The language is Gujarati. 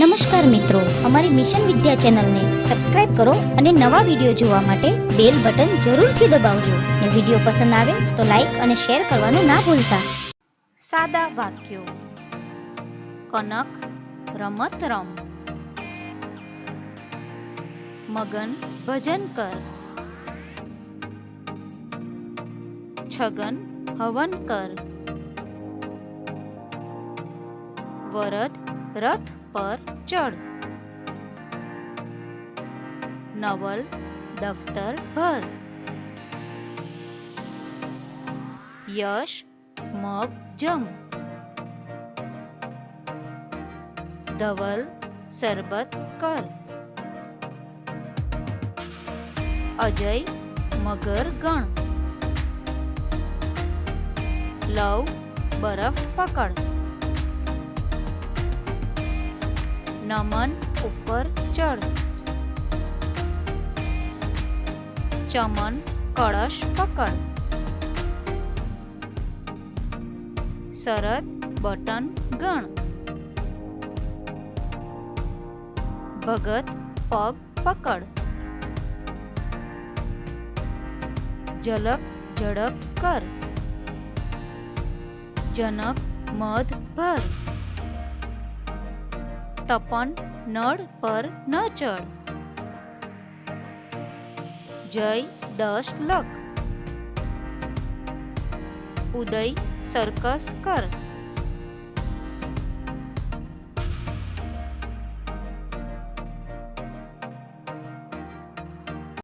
નમસ્કાર મિત્રો, અમારી મિશન વિદ્યા ચેનલને સબસ્ક્રાઇબ કરો અને નવા વીડિયો જોવા માટે બેલ બટન જરૂરથી દબાવજો. ને વીડિયો પસંદ આવે તો લાઈક અને શેર કરવાનું ના ભૂલતા. સાદા વાક્યો. કનક રમત રમ મગન, ભજન કર. છગન, હવન કર. વરદ, રથ. પર ચડ. નવલ, દફતર ભર યશ, મગ, જમ. ધવલ શરબત કર. અજય, મગર, ગણ. લવ, બરફ, પકડ. નમન ઉપર ચડ ચમન, કળશ, પકડ. શરદ, બટન, ગણ. ભગત, પગ, પકડ. ઝલક, ઝડપ, કર. જનક, મધ, ભર. તપન નળ પર ન ચડ જય દશ લખ ઉદય સર્કસ કર